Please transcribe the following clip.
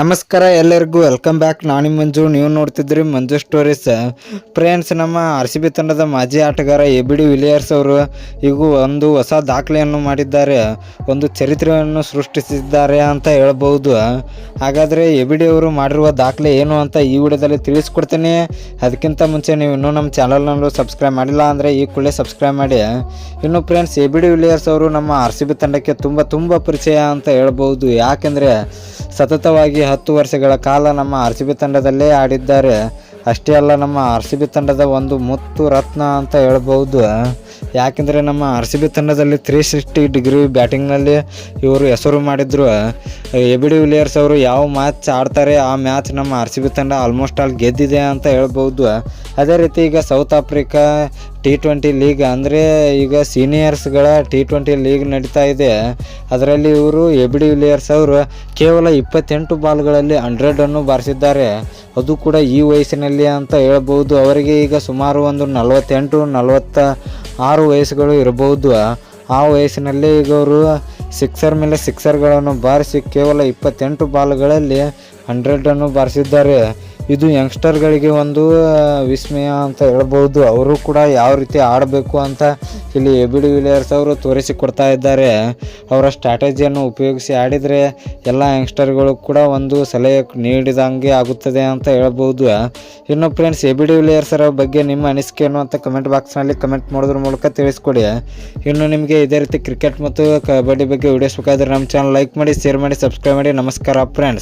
ನಮಸ್ಕಾರ ಎಲ್ಲರಿಗೂ welcome back ನಾನು ಮಂಜು, ನೀವು ನೋಡ್ತಿದ್ರಿ ಮಂಜು ಸ್ಟೋರೀಸ್ ಫ್ರೆಂಡ್ಸ್ ನಮ್ಮ ಆರ್ ಸಿ ಬಿ ತಂಡದ ಮಾಜಿ ಆಟಗಾರ ಎ ಬಿ ಡಿ ವಿಲಿಯರ್ಸ್ ಅವರು ಈಗ ಒಂದು ಹೊಸ ದಾಖಲೆಯನ್ನು ಮಾಡಿದ್ದಾರೆ. ಒಂದು ಚರಿತ್ರೆಯನ್ನು ಸೃಷ್ಟಿಸಿದ್ದಾರೆ ಅಂತ ಹೇಳ್ಬೋದು ಹಾಗಾದರೆ ಎ ಬಿ ಡಿ ಅವರು ಮಾಡಿರುವ ದಾಖಲೆ ಏನು ಅಂತ ಈ ವಿಡಿಯೋದಲ್ಲಿ ತಿಳಿಸ್ಕೊಡ್ತೀನಿ. ಅದಕ್ಕಿಂತ ಮುಂಚೆ ನೀವು ಇನ್ನೂ ನಮ್ಮ ಚಾನಲ್ನಲ್ಲೂ ಸಬ್ಸ್ಕ್ರೈಬ್ ಮಾಡಿಲ್ಲ ಅಂದರೆ ಈ ಕೂಡಲೇ ಸಬ್ಸ್ಕ್ರೈಬ್ ಮಾಡಿ. ಇನ್ನು friends A B D Villiers ಅವರು ನಮ್ಮ ಆರ್ ಸಿ ಬಿ ತಂಡಕ್ಕೆ ತುಂಬ ತುಂಬ ಪರಿಚಯ ಅಂತ ಹೇಳ್ಬೋದು ಯಾಕೆಂದರೆ ಸತತವಾಗಿ ಹತ್ತು ವರ್ಷಗಳ ಕಾಲ ನಮ್ಮ ಆರ್ ಸಿ ಬಿ ತಂಡದಲ್ಲೇ ಆಡಿದ್ದಾರೆ. ಅಷ್ಟೇ ಅಲ್ಲ, ನಮ್ಮ ಆರ್ ಸಿ ಬಿ ತಂಡದ ಒಂದು ಮುತ್ತು ರತ್ನ ಅಂತ ಹೇಳ್ಬೋದು ಯಾಕೆಂದರೆ ನಮ್ಮ ಆರ್ ಸಿ ಬಿ ತಂಡದಲ್ಲಿ ತ್ರೀ ಸಿಕ್ಸ್ಟಿ ಡಿಗ್ರಿ ಬ್ಯಾಟಿಂಗ್ನಲ್ಲಿ ಇವರು ಹೆಸರು ಮಾಡಿದ್ರು. ಎ ಬಿ ಡಿ ವಿಲಿಯರ್ಸ್ ಅವರು ಯಾವ ಮ್ಯಾಚ್ ಆಡ್ತಾರೆ, ಆ ಮ್ಯಾಚ್ ನಮ್ಮ ಆರ್ ಸಿ ಬಿ ತಂಡ ಆಲ್ಮೋಸ್ಟ್ ಆಲ್ ಗೆದ್ದಿದೆ ಅಂತ ಹೇಳ್ಬೋದು. ಅದೇ ರೀತಿ ಈಗ South Africa T twenty league ಅಂದರೆ ಈಗ ಸೀನಿಯರ್ಸ್ಗಳ ಟಿ ಟ್ವೆಂಟಿ ಲೀಗ್ ನಡೀತಾ ಇದೆ. ಅದರಲ್ಲಿ ಇವರು ಎ ಬಿ ಡಿ ವಿಲಿಯರ್ಸ್ ಅವರು ಕೇವಲ ಇಪ್ಪತ್ತೆಂಟು ಬಾಲ್ಗಳಲ್ಲಿ ಹಂಡ್ರೆಡನ್ನು ಬಾರಿಸಿದ್ದಾರೆ. ಅದು ಕೂಡ ಈ ವಯಸ್ಸಿನಲ್ಲಿ ಅಂತ ಹೇಳ್ಬೋದು. ಅವರಿಗೆ ಈಗ ಸುಮಾರು ಒಂದು ನಲವತ್ತೆಂಟು ನಲವತ್ತ ಆರು ವಯಸ್ಸುಗಳು ಇರಬಹುದು. ಆ ವಯಸ್ಸಿನಲ್ಲಿ ಈಗ ಅವರು ಸಿಕ್ಸರ್ ಮೇಲೆ ಸಿಕ್ಸರ್ಗಳನ್ನು ಬಾರಿಸಿ ಕೇವಲ ಇಪ್ಪತ್ತೆಂಟು ಬಾಲ್ಗಳಲ್ಲಿ ಹಂಡ್ರೆಡನ್ನು ಬಾರಿಸಿದ್ದಾರೆ. ಇದು ಯಂಗ್ಸ್ಟರ್ಗಳಿಗೆ ಒಂದು ವಿಸ್ಮಯ ಅಂತ ಹೇಳ್ಬೋದು. ಅವರು ಕೂಡ ಯಾವ ರೀತಿ ಆಡಬೇಕು ಅಂತ ಇಲ್ಲಿ ಎ ಬಿ ಡಿ ವಿಲಿಯರ್ಸ್ ಅವರು ತೋರಿಸಿಕೊಡ್ತಾ ಇದ್ದಾರೆ. ಅವರ ಸ್ಟ್ರಾಟಜಿಯನ್ನು ಉಪಯೋಗಿಸಿ ಆಡಿದರೆ ಎಲ್ಲ ಯಂಗ್ಸ್ಟರ್ಗಳು ಕೂಡ ಒಂದು ಸಲಹೆ ನೀಡಿದಂಗೆ ಆಗುತ್ತದೆ ಅಂತ ಹೇಳ್ಬೋದು. ಇನ್ನು ಫ್ರೆಂಡ್ಸ್ ಎ ಬಿ ಡಿ ವಿಲಿಯರ್ಸರ ಬಗ್ಗೆ ನಿಮ್ಮ ಅನಿಸಿಕೆಯನ್ನು ಅಂತ ಕಮೆಂಟ್ ಬಾಕ್ಸ್ನಲ್ಲಿ ಕಮೆಂಟ್ ಮಾಡೋದ್ರ ಮೂಲಕ ತಿಳಿಸ್ಕೊಡಿ. ಇನ್ನು ನಿಮಗೆ ಇದೇ ರೀತಿ ಕ್ರಿಕೆಟ್ ಮತ್ತು ಕಬಡ್ಡಿ ಬಗ್ಗೆ ವಿಡಿಯೋಸ್ ಬೇಕಾದರೆ ನಮ್ಮ ಚಾನಲ್ ಲೈಕ್ ಮಾಡಿ ಶೇರ್ ಮಾಡಿ ಸಬ್ಸ್ಕ್ರೈಬ್ ಮಾಡಿ. ನಮಸ್ಕಾರ ಫ್ರೆಂಡ್ಸ್